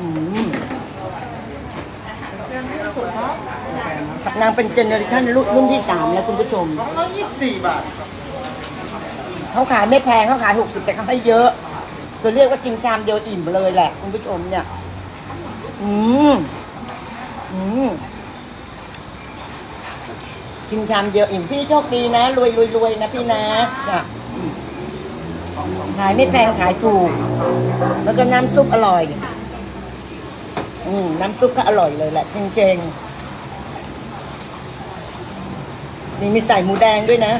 อืมนางเป็นเจเนอเรชันรุ่นที่สามแล้วคุณผู้ชมสองร้อยยี่สิบสี่บาทเขาขายไม่แพงเขาขายหกสิบแต่เขาให้เยอะคือเรียกว่ากินชามเดียวอิ่มเลยแหละ คุณผู้ชมเนี่ย อืมอืมกินชามเดียวอิ่มพี่โชคดีนะรวยรวยรวยนะพี่นะจ้ะอืมขายไม่แพงขายถูก แล้วก็น้ำซุปอร่อย อืมน้ำซุปก็อร่อยเลยแหละจริงๆนี่มีใส่หมูแดงด้วยนะ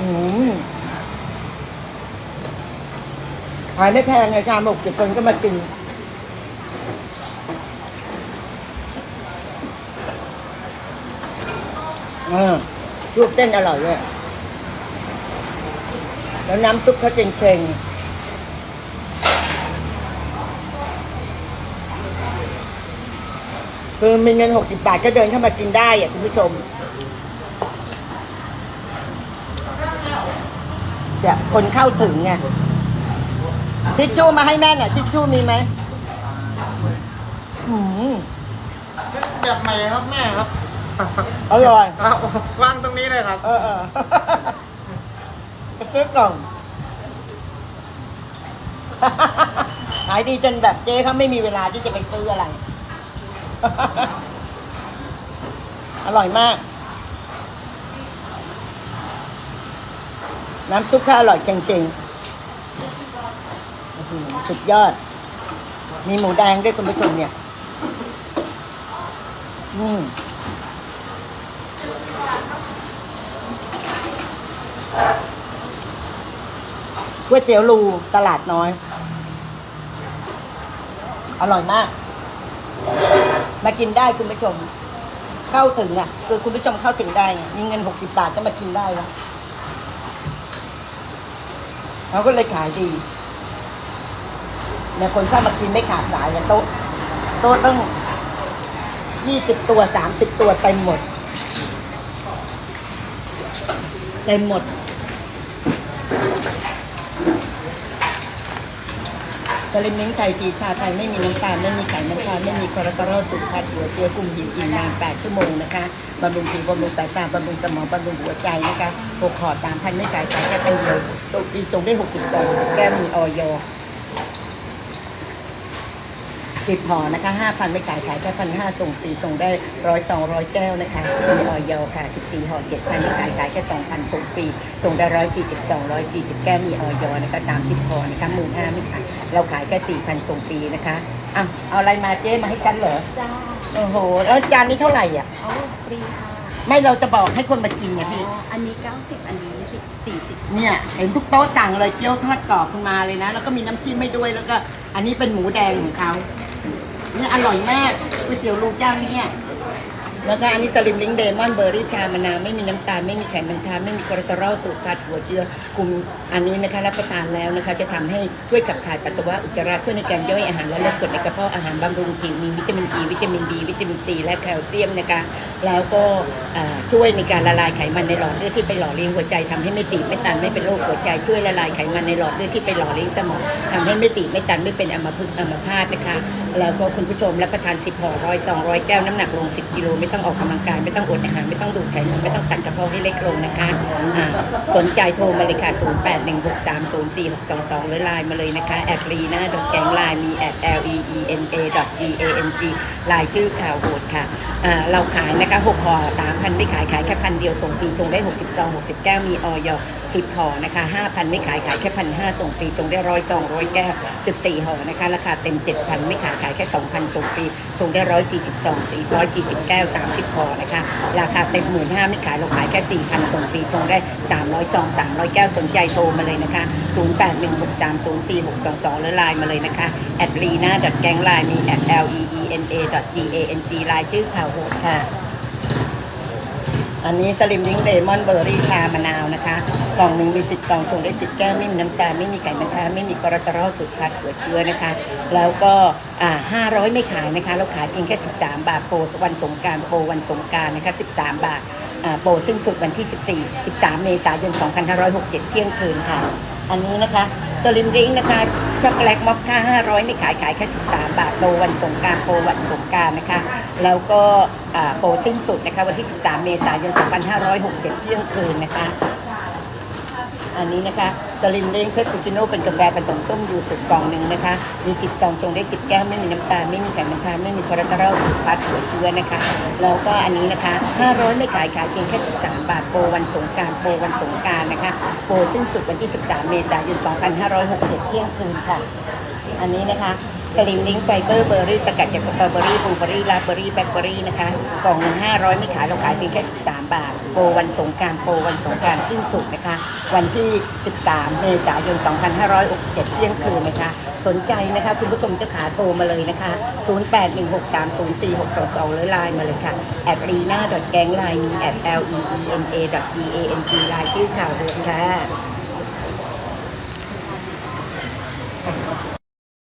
อืมขายไม่แพงไงชามหกสิบคนก็มากินเออลูกเส้นอร่อยเลยแล้วน้ำซุปเขาเชงเชงๆ คือมีเงินหกสิบบาทก็เดินเข้ามากินได้อะคุณผู้ชมเดี๋ยวคนเข้าถึงไงทิชชู่มาให้แม่หน่อยทิชชู่มีไหมอืมแบบใหม่ครับแม่ครับอร่อยเอาวางตรงนี้เลยครับ เออเออไปซื้อกล่องขายดีจนแบบเจ๊เขาไม่มีเวลาที่จะไปซื้ออะไร อร่อยมาก น้ำซุปข้าวอร่อยเชงๆสุดยอด มีหมูแดงด้วยคุณผู้ชมเนี่ย อืมก๋วยเตี๋ยวรูตลาดน้อย อร่อยมาก มากินได้คุณผู้ชม เข้าถึงอะ คือคุณผู้ชมเข้าถึงได้ไงมีเงินหกสิบาทก็มากินได้แล้วเขาก็เลยขายดีเนี่ยคนเข้ามากินไม่ขาดสายโต๊ะโต๊ะต้องยี่สิบตัวสามสิบตัวเต็มหมดเต็มหมด สลิมนิ้งไทยตีชาไทยไม่มีน้ำตาลไม่มีไขมันทานไม่มีคอเลสเตอรอลสูงคัดหัวเชื้อกลุ่มหินอิ่มนาน 8 ชั่วโมงนะคะบำรุงผิวบำรุงสายตาบำรุงสมองบำรุงหัวใจนะคะหกห่อ3,000 ไม่ขายสายแค่ตัวเดียวตกปีส่งได้60กล่อง10แก้มมีออย สิบห่อนะคะห้าพันไม่ขายขายแค่พันห้าส่งฟรีส่งได้ร้อยสองร้อยแก้วนะคะมีออยค่ะสิบสี่ห่อเจ็ดพันไม่ขายขายแค่สองพันส่งฟรีส่งได้ร้อยสี่สิบสองร้อยสี่สิบแก้วมีออยนะคะสามสิบห่อนะคะหมื่นห้าไม่ขายเราขายแค่สี่พันส่งฟรีนะคะอะเอาอะไรมาเจ๊มาให้ฉันเหรอจ้าโอ้โหแล้วจานนี้เท่าไหร่อะเอาฟรีค่ะไม่เราจะบอกให้คนมากินไงพี่อ๋ออันนี้ 90 อันนี้10 40 เนี่ย เห็นทุกโต๊ะสั่งเลยเกี๊ยวทอดกรอบคุณมาเลยนะ แล้วก็มีน้ำจิ้มให้ด้วยแล้วก็อันนี้เป็นหมูแดงของเขาเนี่อร่อยมากก๋วยเตี๋ยวลูกเจ้าเนี่ย แล้วก็อันนี้สลิมลิงเดมอนเบอร์รี่ชามะนาวไม่มีน้ำตาลไม่มีไขมันทานไม่มีคอเลสเตอรอลสูตรคัดหัวเชื้อคุมอันนี้นะคะรับประทานแล้วนะคะ จะทำให้ช่วยขับถ่ายปัสสาวะอุจจาระช่วยในการย่อยอาหารและลดกรดในกระเพาะอาหารบำรุงผิวมีวิตามินอีวิตามินดีวิตามินซีและแคลเซียมนะคะแล้วก็อ่าช่วยในการละลายไขมันในหลอดเลือดที่ไปหล่อเลี้ยงหัวใจทำให้ไม่ตีบไม่ตันไม่เป็นโรคหัวใจช่วยละลายไขมันในหลอดเลือดที่ไปหล่อเลี้ยงสมองทำให้ไม่ตีบไม่ตันไม่เป็นอัมพฤกษ์อัมพาตนะคะแล้วก็คุณผู้ชมรับประทาน10ห่อร้อยสองร้อยแก้วน้ำหนักลง 10กิโลไม่ต้ต้องออกกำลังกายไม่ต้องอดอาหารไม่ต้องดูดไขมันไม่ต้องตัดกระเพาะให้เล็กลงนะคะสนใจโทรมาเลยค่ะ 0 8 1 6 3 0 4 6 2 2 หรือไลน์มาเลยนะคะแอดลีนะดอทแกงไลน์มีแอด L E E N A G A N G ลายชื่อข่าวโหดค่ะเราขายนะคะ6ห่อ3,000 ไม่ขายขายแค่พันเดียวส่งฟรีส่งได้60ซอง60 แก้วมีออย10ห่อนะคะ5,000 ไม่ขายขายแค่พันห้าส่งฟรีส่งได้ร้อยซองร้อยแก้ว14ห่อนะคะราคาเต็ม7,000 ไม่ขายขายแค่2,000ส่งฟรีส่งได้140ซอง440แก้ว30พอนะคะ ราคาเต็มหมื่นห้าไม่ขายเราขายแค่ 4,000ส่งฟรีส่งได้ 300ซอง300 แก้วสนใจโทรมาเลยนะคะ 0816304622 แล้วไลน์มาเลยนะคะแอดลีน่าแกงไลน์มีแอด L E E N A G A N G ไลน์ชื่อข่าวโหดค่ะ อันนี้สลิมลิงเลมอนเบอร์รี่ชามะนาวนะคะ กล่องหนึ่งมีสิบซองส่งได้สิบแก้ว ไม่มีน้ำตาล ไม่มีไขมันทาไม่มีคอเลสเตอรอลสูตรคัดหัวเชื้อนะคะ แล้วก็อ่าห้าร้อยไม่ขายนะคะ เราขายเพียงแค่สิบสามบาทโปรวันสงการโปรวันสงการนะคะสิบสามบาทาโปรสิ้นสุดวันที่สิบสี่สิบสามเมษายนสองพันห้าร้อยหกเจ็ดเที่ยงคืนค่ะ อันนี้นะคะสลิมลิงนะคะช็อกโกแลตมอคค่า500 ไม่ขายขายแค่ 13 บาทโปรวันสงการโปรวัน สงการนะคะ แล้วก็โปรสิ้นสุดนะคะวันที่ 13 เมษายน 2567 เที่ยงคืนนะคะ อันนี้นะคะสลิมเล้งเพชรคูชิโน่เป็นกาแฟผสมส้มยูสุดกล่องหนึ่งนะคะ มี10ซองชงได้ 10 แก้ว ไม่มีน้ำตาล ไม่มีไขมันทานไม่มีคอเลสเตอรอลสูตรพัดหัวเชื้อนะคะ แล้วก็อันนี้นะคะ 500 ไม่ขายขายเพียงแค่ 13 บาท โปรวันสงการโปรวันสงการนะคะ โปรสิ้นสุดวันที่ 13 เมษายน 2567 เที่ยงคืนค่ะ อันนี้นะคะสลิมลิงไฟเบอร์เบอร์รี่สกัดจากสตรอเบอรี่บลูเบอรี่ราสเบอรี่แบล็คเบอรี่นะคะกล่องหนึ่ง500ไม่ขายเราขายเพียงแค่13บาท โปรวันสงการโปรวันสงการสิ้นสุดนะคะ วันที่ 13 เมษายน 2567เที่ยงคืนนะคะ สนใจนะคะคุณผู้ชมจะขาโทรมาเลยนะคะ 0816304622หรือไลน์มาเลยค่ะ at rena แกงไลน์มี at l e e n a g a n g ไลน์ชื่อข่าวเรือนค่ะ